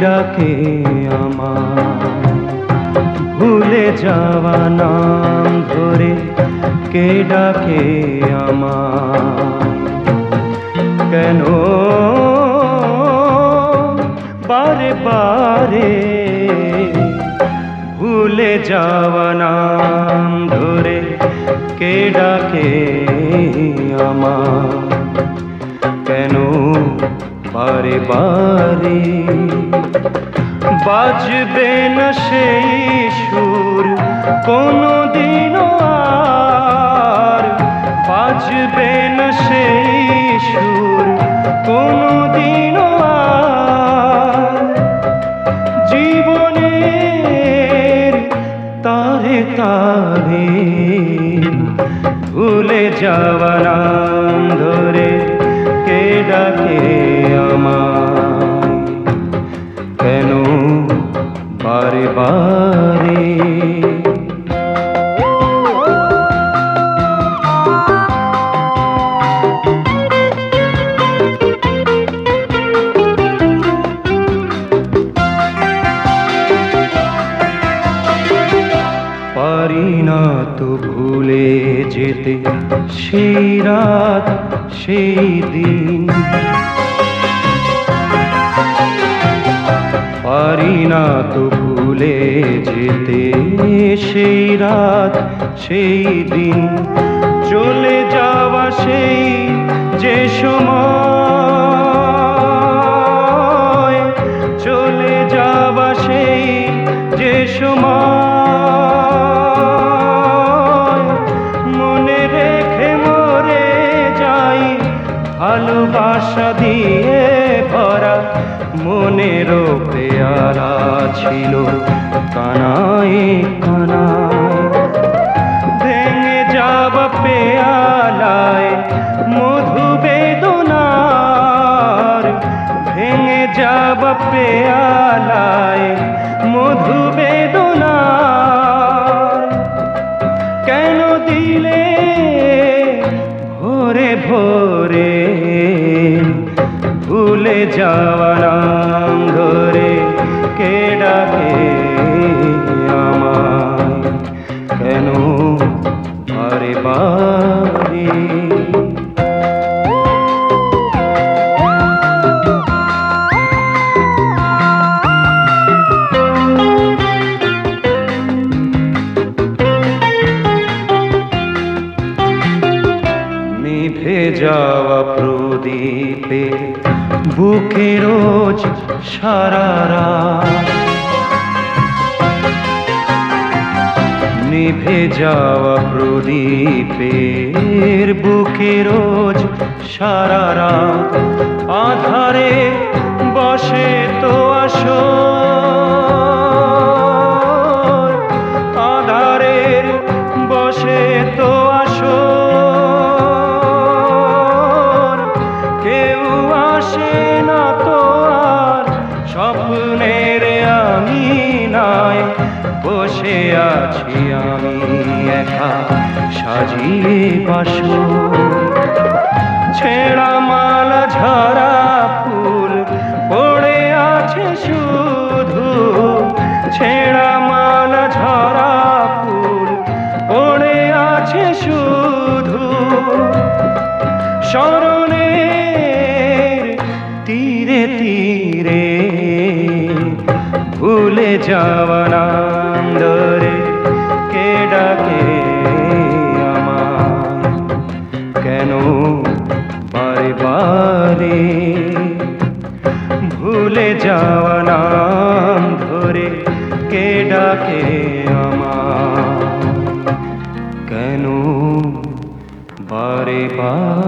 ডাকে আমার ভুলে যাওয়া নাম ধরে কে ডাকে আমার কেন বারে বারে ভুলে যাওয়া নাম ধরে কে ডাকে আমার কেন বারে বারে বাজবে না সেই সুর কোনো দিনও আর। বাজবে না সেই সুর কোনো আর। জীবনের তারে তারে ভুলে যাওয়া নাম ধরে কে ডাকে? আমায় কেন বারে বারে? না তো যেতে সেই রাত সেই দিন। না তো ভুলে যেতে সেই রাত, সেই দিন। চলে যাওয়া সেই যে সময়, চলে যাওয়া সেই যে সময়। মনে রেখে মরে যাই, ভালোবাসা দিয়ে ভরা মনেরও পেয়ারা ছিল কানায় কানায়। ভেঙে যাব পেয়ালায় মধু বেদনার। ভেঙে যাব পেয়ালায় মধু বেদনার। কেন দিলে ভোরে ভোরে যাওয়া নাম ধরে কে ডাকে আমায়? কেন বারে বারে যাওয়া প্রদীপে বুকে রোজ সারারা নিভে যাওয়া প্রদীপের বুকে রোজ সারারা আধারে বসে তো আসো বসে আছি আমি একা সাজিয়ে বাসো। ছেঁড়া মালা ঝরা ফুল পড়ে আছে শুধু। ছেঁড়া মালা ঝরা ফুল পড়ে আছে শুধু। স্মরণের তীরে তীরে ভুলে যাওয়া নাম বারে ভুলে যাওয়া নাম ধরে কে ডাকে আমার? কেন বারে বারে